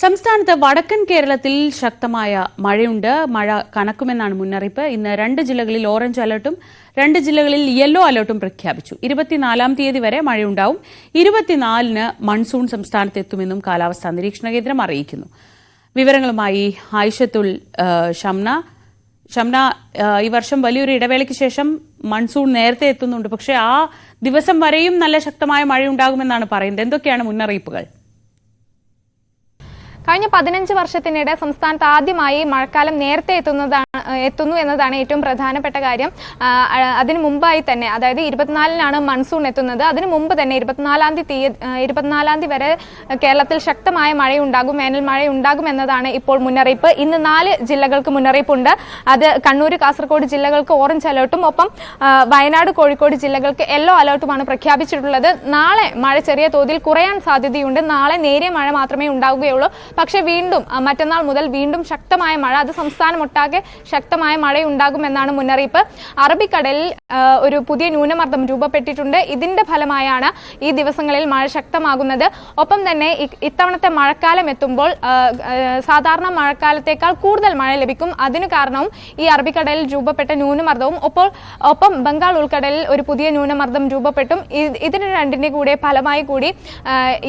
സംസ്ഥാനത്ത് വടക്കൻ കേരളത്തിൽ ശക്തമായ മഴയുണ്ട്. മഴ കനക്കുമെന്നാണ് മുന്നറിയിപ്പ്. ഇന്ന് രണ്ട് ജില്ലകളിൽ ഓറഞ്ച് അലർട്ടും രണ്ട് ജില്ലകളിൽ യെല്ലോ അലർട്ടും പ്രഖ്യാപിച്ചു. ഇരുപത്തിനാലാം തീയതി വരെ മഴയുണ്ടാവും. ഇരുപത്തിനാലിന് മൺസൂൺ സംസ്ഥാനത്ത് എത്തുമെന്നും കാലാവസ്ഥാ നിരീക്ഷണ കേന്ദ്രം അറിയിക്കുന്നു. വിവരങ്ങളുമായി ആയിഷത്തുൽ ഷംന. ഷംന ഈ വർഷം വലിയൊരു ഇടവേളയ്ക്ക് ശേഷം മൺസൂൺ നേരത്തെ എത്തുന്നുണ്ട്. പക്ഷേ ആ ദിവസം വരെയും നല്ല ശക്തമായ മഴയുണ്ടാകുമെന്നാണ് പറയുന്നത്. എന്തൊക്കെയാണ് മുന്നറിയിപ്പുകൾ? കഴിഞ്ഞ പതിനഞ്ച് വർഷത്തിനിടെ സംസ്ഥാനത്ത് ആദ്യമായി മഴക്കാലം നേരത്തെ എത്തുന്നതാണ് എത്തുന്നു എന്നതാണ് ഏറ്റവും പ്രധാനപ്പെട്ട കാര്യം. അതിനു മുമ്പായി തന്നെ അതായത് ഇരുപത്തിനാലിനാണ് മൺസൂൺ എത്തുന്നത്. അതിനു മുമ്പ് തന്നെ ഇരുപത്തിനാലാം തീയതി ഇരുപത്തിനാലാം തീയതി വരെ കേരളത്തിൽ ശക്തമായ മഴയുണ്ടാകും വേനൽ മഴയുണ്ടാകും എന്നതാണ് ഇപ്പോൾ മുന്നറിയിപ്പ്. ഇന്ന് നാല് ജില്ലകൾക്ക് മുന്നറിയിപ്പുണ്ട്. അത് കണ്ണൂർ കാസർഗോഡ് ജില്ലകൾക്ക് ഓറഞ്ച് അലേർട്ടും ഒപ്പം വയനാട് കോഴിക്കോട് ജില്ലകൾക്ക് യെല്ലോ അലേർട്ടുമാണ് പ്രഖ്യാപിച്ചിട്ടുള്ളത്. നാളെ മഴ ചെറിയ തോതിൽ കുറയാൻ സാധ്യതയുണ്ട്. നാളെ നേരിയ മഴ മാത്രമേ ഉണ്ടാവുകയുള്ളൂ. പക്ഷേ വീണ്ടും മറ്റന്നാൾ മുതൽ വീണ്ടും ശക്തമായ മഴ. അത് സംസ്ഥാനമൊട്ടാകെ ശക്തമായ മഴയുണ്ടാകുമെന്നാണ് മുന്നറിയിപ്പ്. അറബിക്കടലിൽ ഒരു പുതിയ ന്യൂനമർദ്ദം രൂപപ്പെട്ടിട്ടുണ്ട്. ഇതിന്റെ ഫലമായാണ് ഈ ദിവസങ്ങളിൽ മഴ ശക്തമാകുന്നത്. ഒപ്പം തന്നെ ഇത്തവണത്തെ മഴക്കാലം എത്തുമ്പോൾ സാധാരണ മഴക്കാലത്തേക്കാൾ കൂടുതൽ മഴ ലഭിക്കും. അതിനു കാരണവും ഈ അറബിക്കടലിൽ രൂപപ്പെട്ട ന്യൂനമർദ്ദവും. ഒപ്പോൾ ഒപ്പം ബംഗാൾ ഉൾക്കടലിൽ ഒരു പുതിയ ന്യൂനമർദ്ദം രൂപപ്പെട്ടും. ഇതിന് രണ്ടിന്റെ കൂടെ ഫലമായി കൂടി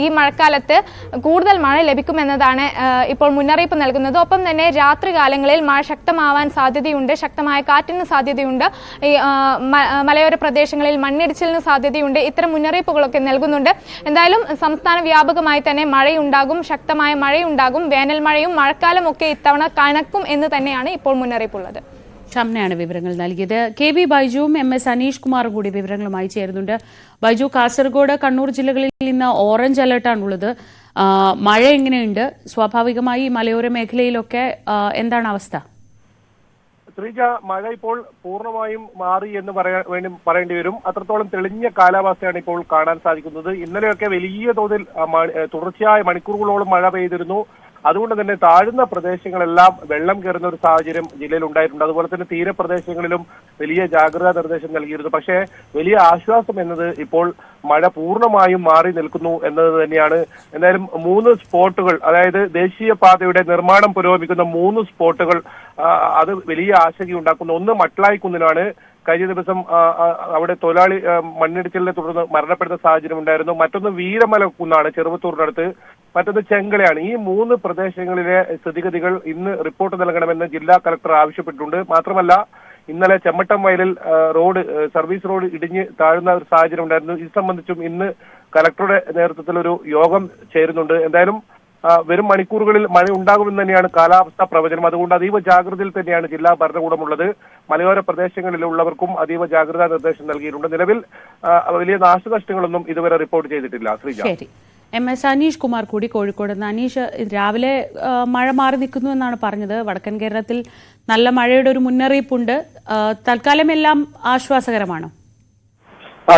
ഈ മഴക്കാലത്ത് കൂടുതൽ മഴ ലഭിക്കുമെന്നതാണ് ഇപ്പോൾ മുന്നറിയിപ്പ് നൽകുന്നത്. ഒപ്പം തന്നെ രാത്രികാലങ്ങളിൽ മഴ ശക്തമാവാൻ സാധ്യതയുണ്ട് ശക്തമായ കാറ്റിന് സാധ്യതയുണ്ട് ഈ മലയോര പ്രദേശങ്ങളിൽ മണ്ണിടിച്ചിലിന് സാധ്യതയുണ്ട് ഇത്തരം മുന്നറിയിപ്പുകളൊക്കെ നൽകുന്നുണ്ട്. എന്തായാലും സംസ്ഥാന വ്യാപകമായി തന്നെ മഴയുണ്ടാകും ശക്തമായ മഴയുണ്ടാകും വേനൽ മഴയും മഴക്കാലം ഒക്കെ ഇത്തവണ കണക്കും എന്ന് തന്നെയാണ് ഇപ്പോൾ മുന്നറിയിപ്പുള്ളത്. ഷംനയാണ് വിവരങ്ങൾ നൽകിയത്. കെ വി ബൈജുവും എം എസ് അനീഷ് കുമാറും കൂടി വിവരങ്ങളുമായി ചേരുന്നുണ്ട്. ബൈജു കാസർഗോഡ് കണ്ണൂർ ജില്ലകളിൽ ഇന്ന് ഓറഞ്ച് അലർട്ടാണുള്ളത് മഴ എങ്ങനെയുണ്ട്? സ്വാഭാവികമായി മലയോര മേഖലയിലൊക്കെ എന്താണ് അവസ്ഥ? ശ്രീജ മഴ ഇപ്പോൾ പൂർണമായും മാറി എന്ന് പറയാൻ വേണ്ടി പറയേണ്ടി വരും. അത്രത്തോളം തെളിഞ്ഞ കാലാവസ്ഥയാണ് ഇപ്പോൾ കാണാൻ സാധിക്കുന്നത്. ഇന്നലെയൊക്കെ വലിയ തോതിൽ തുടർച്ചയായ മണിക്കൂറുകളോളം മഴ പെയ്തിരുന്നു. അതുകൊണ്ട് തന്നെ താഴ്ന്ന പ്രദേശങ്ങളെല്ലാം വെള്ളം കയറുന്ന ഒരു സാഹചര്യം ജില്ലയിൽ ഉണ്ടായിട്ടുണ്ട്. അതുപോലെ തന്നെ തീരപ്രദേശങ്ങളിലും വലിയ ജാഗ്രതാ നിർദ്ദേശം നൽകിയിരുന്നു. പക്ഷേ വലിയ ആശ്വാസം എന്നത് ഇപ്പോൾ മഴ പൂർണമായും മാറി നിൽക്കുന്നു എന്നത് തന്നെയാണ്. എന്തായാലും മൂന്ന് സ്പോട്ടുകൾ അതായത് ദേശീയപാതയുടെ നിർമ്മാണം പുരോഗമിക്കുന്ന മൂന്ന് സ്പോട്ടുകൾ അത് വലിയ ആശങ്കയുണ്ടാക്കുന്നു ഒന്ന് മട്ലായിക്കുന്നിലാണ്. കഴിഞ്ഞ ദിവസം അവിടെ തൊഴിലാളി മണ്ണിടിച്ചിലിനെ തുടർന്ന് മരണപ്പെടുന്ന സാഹചര്യം ഉണ്ടായിരുന്നു. മറ്റൊന്ന് വീരമല കുന്നാണ് ചെറുവത്തൂരിനടുത്ത്. മറ്റൊന്ന് ചെങ്കളയാണ്. ഈ മൂന്ന് പ്രദേശങ്ങളിലെ സ്ഥിതിഗതികൾ ഇന്ന് റിപ്പോർട്ട് നൽകണമെന്ന് ജില്ലാ കളക്ടർ ആവശ്യപ്പെട്ടിട്ടുണ്ട്. മാത്രമല്ല ഇന്നലെ ചെമ്മട്ടം വയലിൽ റോഡ് സർവീസ് റോഡ് ഇടിഞ്ഞ് താഴ്ന്ന ഒരു സാഹചര്യം ഉണ്ടായിരുന്നു. ഇത് സംബന്ധിച്ചും ഇന്ന് കലക്ടറുടെ നേതൃത്വത്തിൽ ഒരു യോഗം ചേരുന്നുണ്ട്. എന്തായാലും വരും മണിക്കൂറുകളിൽ മഴ ഉണ്ടാകുമെന്ന് തന്നെയാണ് കാലാവസ്ഥാ പ്രവചനം. അതുകൊണ്ട് അതീവ ജാഗ്രതയിൽ തന്നെയാണ് ജില്ലാ ഭരണകൂടമുള്ളത്. മലയോര പ്രദേശങ്ങളിലുള്ളവർക്കും അതീവ ജാഗ്രതാ നിർദ്ദേശം നൽകിയിട്ടുണ്ട്. നിലവിൽ വലിയ നാശനഷ്ടങ്ങളൊന്നും ഇതുവരെ റിപ്പോർട്ട് ചെയ്തിട്ടില്ല. ശ്രീജ. ശരി. എം എസ് അനീഷ് കുമാർ കൂടി കോഴിക്കോട് നിന്ന്. അനീഷ് രാവിലെ മഴ മാറി നിൽക്കുന്നു എന്നാണ് പറഞ്ഞത്. വടക്കൻ കേരളത്തിൽ നല്ല മഴയുടെ ഒരു മുന്നറിയിപ്പുണ്ട്. തൽക്കാലം എല്ലാം ആശ്വാസകരമാണ്?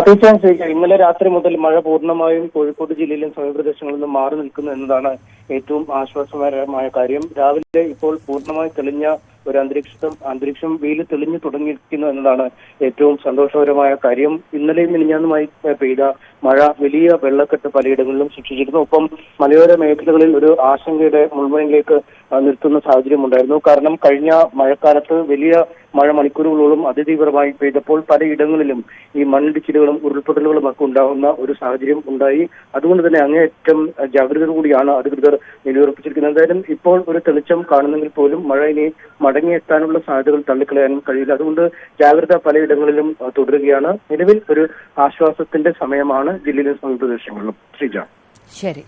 തീർച്ചയായും ശ്രീജ ഇന്നലെ രാത്രി മുതൽ മഴ പൂർണമായും കോഴിക്കോട് ജില്ലയിലും സമീപപ്രദേശങ്ങളിൽ നിന്നും മാറി നിൽക്കുന്നു എന്നതാണ് ഏറ്റവും ആശ്വാസകരമായ കാര്യം. രാവിലെ ഇപ്പോൾ പൂർണമായി തെളിഞ്ഞ ഒരു അന്തരീക്ഷം അന്തരീക്ഷം വെയിൽ തെളിഞ്ഞു തുടങ്ങിയിരിക്കുന്നു എന്നതാണ് ഏറ്റവും സന്തോഷകരമായ കാര്യം. ഇന്നലെയും മിനിഞ്ഞാന്നുമായി പെയ്ത മഴ വലിയ വെള്ളക്കെട്ട് പലയിടങ്ങളിലും സൃഷ്ടിച്ചിരുന്നു. ഒപ്പം മലയോര മേഖലകളിൽ ഒരു ആശങ്കയുടെ മുൾമുനയിലേക്ക് നിർത്തുന്ന സാഹചര്യം ഉണ്ടായിരുന്നു. കാരണം കഴിഞ്ഞ മഴക്കാലത്ത് വലിയ മഴ മണിക്കൂറുകളോളം അതിതീവ്രമായി പെയ്തപ്പോൾ പലയിടങ്ങളിലും ഈ മണ്ണിടിച്ചിലുകളും ഉരുൾപൊട്ടലുകളും ഒക്കെ ഉണ്ടാകുന്ന ഒരു സാഹചര്യം ഉണ്ടായി. അതുകൊണ്ട് തന്നെ അങ്ങേയറ്റം ജാഗ്രത കൂടിയാണ് അധികൃതർ നിലയുറപ്പിച്ചിരിക്കുന്നത്. എന്തായാലും ഇപ്പോൾ ഒരു തെളിച്ചം കാണുന്നെങ്കിൽ പോലും മഴ ഇനി മടങ്ങിയെത്താനുള്ള സാധ്യതകൾ തള്ളിക്കളയാനും കഴിയില്ല. അതുകൊണ്ട് ജാഗ്രത പലയിടങ്ങളിലും തുടരുകയാണ്. നിലവിൽ ഒരു ആശ്വാസത്തിന്റെ സമയമാണ് ജില്ലയിലെ സമീപപ്രദേശങ്ങളിലും ശ്രീജ. ശരി.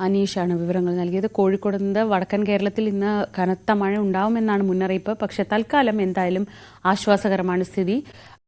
അനീഷാണ് വിവരങ്ങൾ നൽകിയത്. കോഴിക്കോട് നിന്ന് വടക്കൻ കേരളത്തിൽ ഇന്ന് കനത്ത മഴ ഉണ്ടാവുമെന്നാണ് മുന്നറിയിപ്പ്. പക്ഷെ തൽക്കാലം എന്തായാലും ആശ്വാസകരമാണ് സ്ഥിതി.